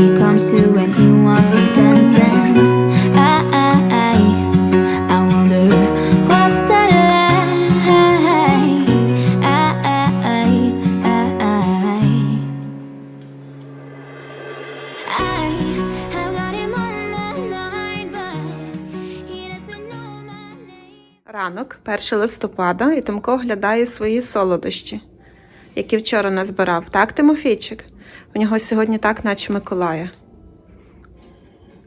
he comes to when he wants to dance and I, I, I, I wonder what's that like I, I, I, I, I, I have got him on my mind but he doesn't know my name Ранок, 1 листопада, і Тимко оглядає свої солодощі, які вчора назбирав. Так, Тимофійчик? У нього сьогодні так, наче Миколая.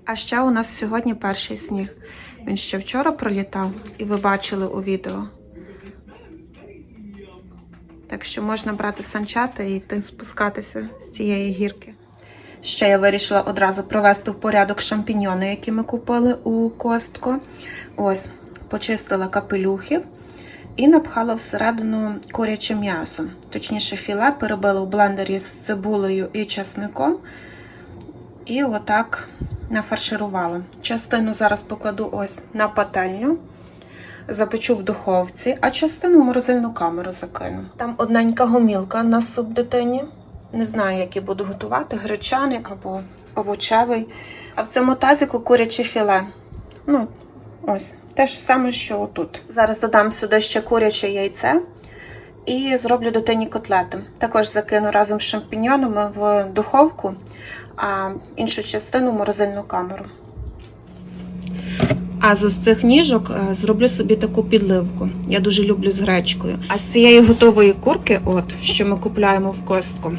А ще у нас сьогодні перший сніг. Він ще вчора пролітав, і ви бачили у відео. Так що можна брати санчата і йти спускатися з цієї гірки. Ще я вирішила одразу провести в порядок шампіньони, які ми купили у Костко. Ось, почистила капелюхи і напхала всередину куряче м'ясо. Точніше, філе перебила в блендері з цибулею і часником. І отак нафарширувала. Частину зараз покладу ось на пательню, запечу в духовці, а частину в морозильну камеру закину. Там одненька гомілка на суп дитині. Не знаю, які буду готувати, гречаний або овочевий. А в цьому тазику куряче філе. Ну, ось, те ж саме, що тут. Зараз додам сюди ще куряче яйце і зроблю дитині котлети. Також закину разом з шампіньонами в духовку, а іншу частину в морозильну камеру. А з ось цих ніжок е, зроблю собі таку підливку. Я дуже люблю з гречкою. А з цієї готової курки, от що ми купляємо в костку,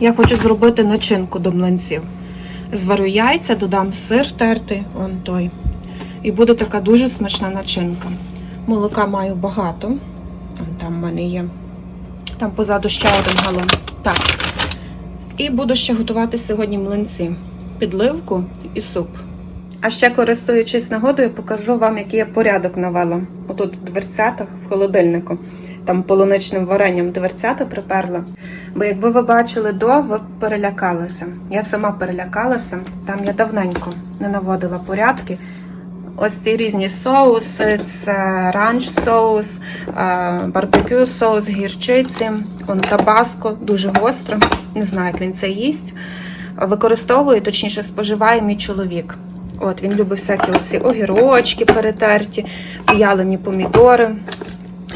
я хочу зробити начинку до млинців. Зварю яйця, додам сир тертий, он той. І буде така дуже смачна начинка. Молока маю багато. Там в мене є. Там позаду ще один галон. Так. І буду ще готувати сьогодні млинці, підливку і суп. А ще користуючись нагодою, покажу вам, який я порядок навела. Отут в дверцятах в холодильнику. Там полуничним варенням дверцята приперла. Бо якби ви бачили до, ви перелякалися. Я сама перелякалася. Там я давненько не наводила порядки. Ось ці різні соуси, це ранч соус, е, барбекю соус, гірчиці, он табаско, дуже гостро. Не знаю, як він це їсть. Використовую, точніше, споживає мій чоловік. От він любить всякі оці огірочки перетерті, в'ялені помідори,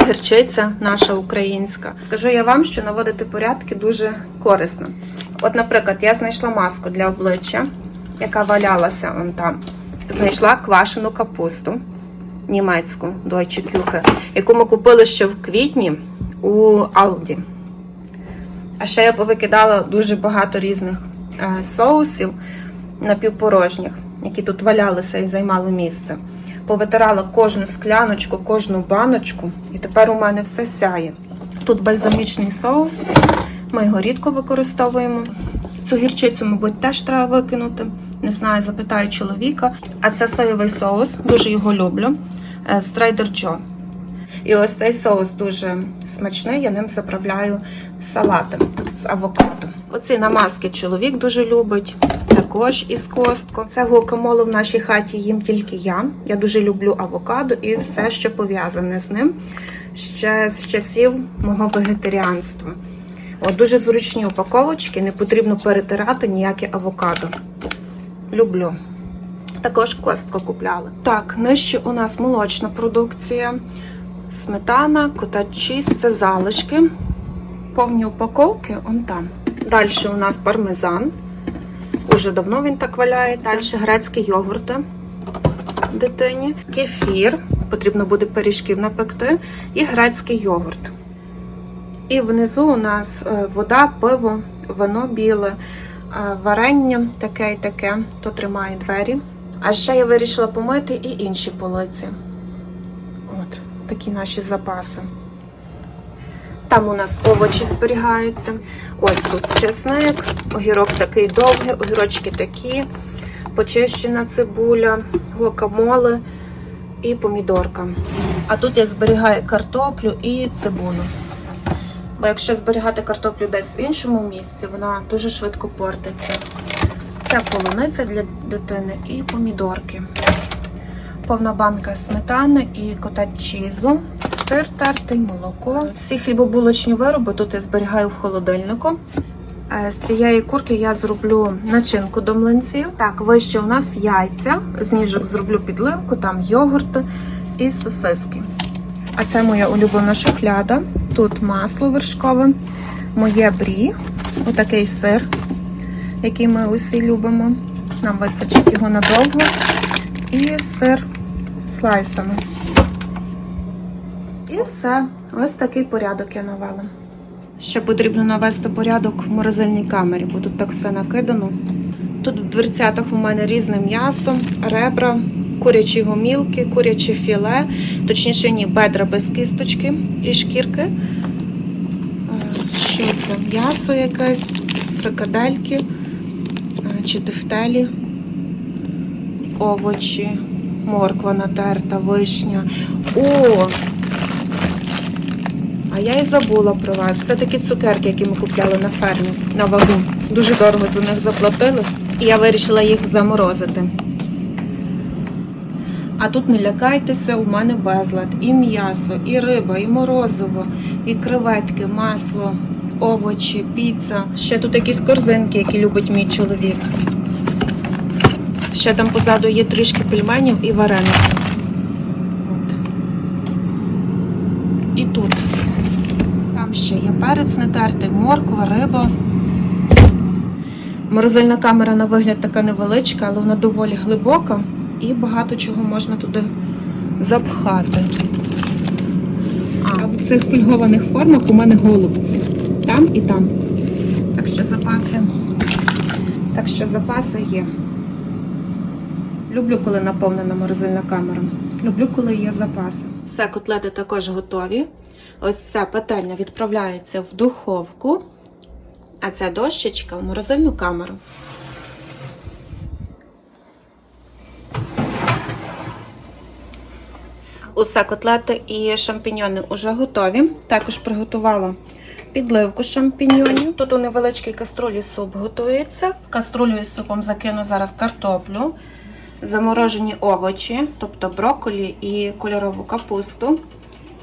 гірчиця наша українська. Скажу я вам, що наводити порядки дуже корисно. От, наприклад, я знайшла маску для обличчя, яка валялася вон там. Знайшла квашену капусту німецьку Deutsche Küche, яку ми купили ще в квітні у Алді. А ще я повикидала дуже багато різних е, соусів напівпорожніх, які тут валялися і займали місце. Повитирала кожну скляночку, кожну баночку, і тепер у мене все сяє. Тут бальзамічний соус, ми його рідко використовуємо. Цю гірчицю, мабуть, теж треба викинути. Не знаю, запитаю чоловіка. А це соєвий соус, дуже його люблю. е, З Trader Joe. І ось цей соус дуже смачний, я ним заправляю салати з авокадо. Оці намазки чоловік дуже любить, також із костку. Це гуакамоле в нашій хаті їм тільки я. Я дуже люблю авокадо і все, що пов'язане з ним ще з часів мого вегетаріанства. От, дуже зручні упаковочки, не потрібно перетирати ніяке авокадо. Люблю. Також костку купляли. Так, нижче у нас молочна продукція. Сметана, котачіс, це залишки. Повні упаковки, он там. Далі у нас пармезан. Уже давно він так валяється. Далі грецькі йогурти дитині, кефір, потрібно буде пиріжків напекти, і грецький йогурт. І внизу у нас е, вода, пиво, вино біле, е, варення таке і таке, то тримає двері. А ще я вирішила помити і інші полиці. От, такі наші запаси. Там у нас овочі зберігаються. Ось тут чесник, огірок такий довгий, огірочки такі, почищена цибуля, гуакамоле і помідорка. А тут я зберігаю картоплю і цибулю. Бо якщо зберігати картоплю десь в іншому місці, вона дуже швидко портиться. Це полуниця для дитини і помідорки. Повна банка сметани і кота чізу, сир тертий, молоко. Всі хлібобулочні вироби тут я зберігаю в холодильнику. Е, З цієї курки я зроблю начинку до млинців. Так, вище у нас яйця. З ніжок зроблю підливку, там йогурт і сосиски. А це моя улюблена шухляда. Тут масло вершкове, моє брі, отакий сир, який ми усі любимо. Нам вистачить його надовго. І сир слайсами. І все. Ось такий порядок я навела. Ще потрібно навести порядок в морозильній камері, бо тут так все накидано. Тут в дверцятах у мене різне м'ясо, ребра, курячі гомілки, куряче філе, точніше ні, бедра без кісточки і шкірки. Е, Що це? М'ясо якесь, фрикадельки е, чи тефтелі, овочі, морква натерта, вишня. О! А я і забула про вас. Це такі цукерки, які ми купляли на фермі на вагу. Дуже дорого за них заплатили. І я вирішила їх заморозити. А тут не лякайтеся, у мене безлад. І м'ясо, і риба, і морозиво, і креветки, масло, овочі, піца. Ще тут якісь корзинки, які любить мій чоловік. Ще там позаду є трішки пельменів і вареник. От. І тут. Там ще є перець натертий, морква, риба. Морозильна камера на вигляд така невеличка, але вона доволі глибока і багато чого можна туди запхати. А в цих фольгованих формах у мене голубці. Там і там. Так що запаси. Так що запаси є. Люблю, коли наповнена морозильна камера. Люблю, коли є запаси. Все, котлети також готові. Ось ця пательня відправляється в духовку, а ця дощечка в морозильну камеру. Усе котлети і шампіньони вже готові. Також приготувала підливку шампіньонів. Тут у невеличкій каструлі суп готується. В каструлю із супом закину зараз картоплю, заморожені овочі, тобто брокколі і кольорову капусту,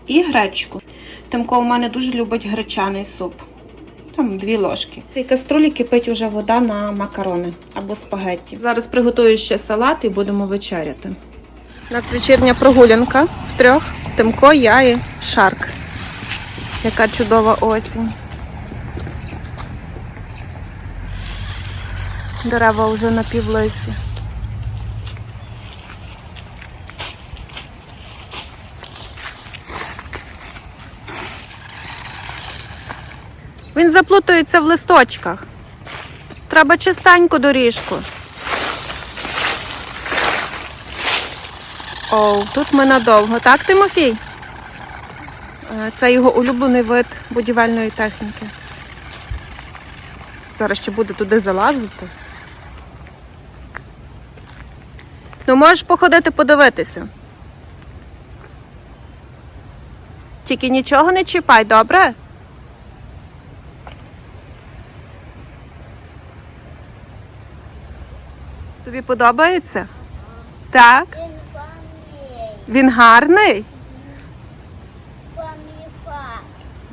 і гречку. Тимко у мене дуже любить гречаний суп. Там дві ложки. В цій каструлі кипить уже вода на макарони або спагетті. Зараз приготую ще салат і будемо вечеряти. У нас вечірня прогулянка в трьох. Тимко, я і Шарк. Яка чудова осінь. Дерева вже на півлисі. Він заплутується в листочках. Треба чистеньку доріжку. Оу, тут ми надовго, так, Тимофій? Е, Це його улюблений вид будівельної техніки. Зараз ще буде туди залазити. Ну, можеш походити подивитися. Тільки нічого не чіпай, добре? Тобі подобається? Так. Він гарний.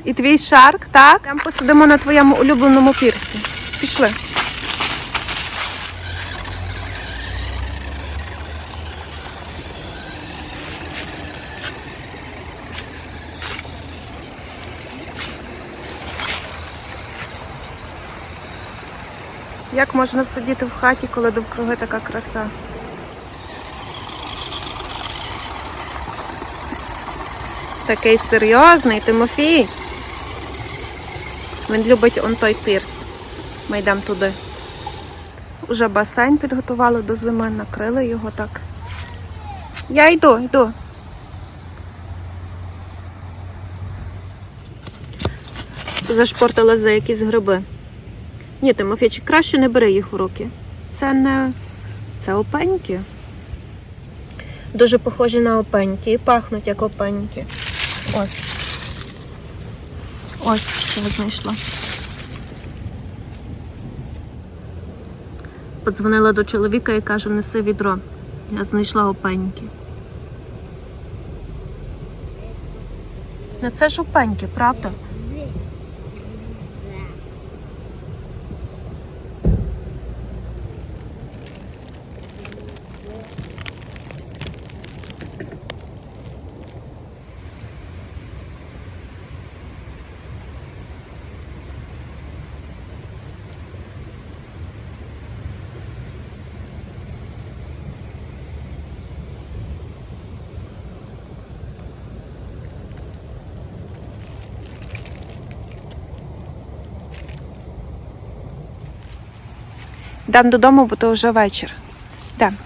І твій шарк, так? Там посидимо на твоєму улюбленому пірсі. Пішли. Як можна сидіти в хаті, коли довкруги така краса? Такий серйозний, Тимофій. Він любить он той пірс. Ми йдемо туди. Уже басейн підготували до зими, накрили його так. Я йду, йду. Зашпортила за якісь гриби. Ні, Тимофійчик, краще не бери їх в руки. Це не. Це опеньки. Дуже похожі на опеньки і пахнуть як опеньки. Ось. Ось що знайшла. Подзвонила до чоловіка і кажу, неси відро. Я знайшла опеньки. Ну це ж опеньки, правда? Йдемо додому, бо то вже вечір. Йдемо.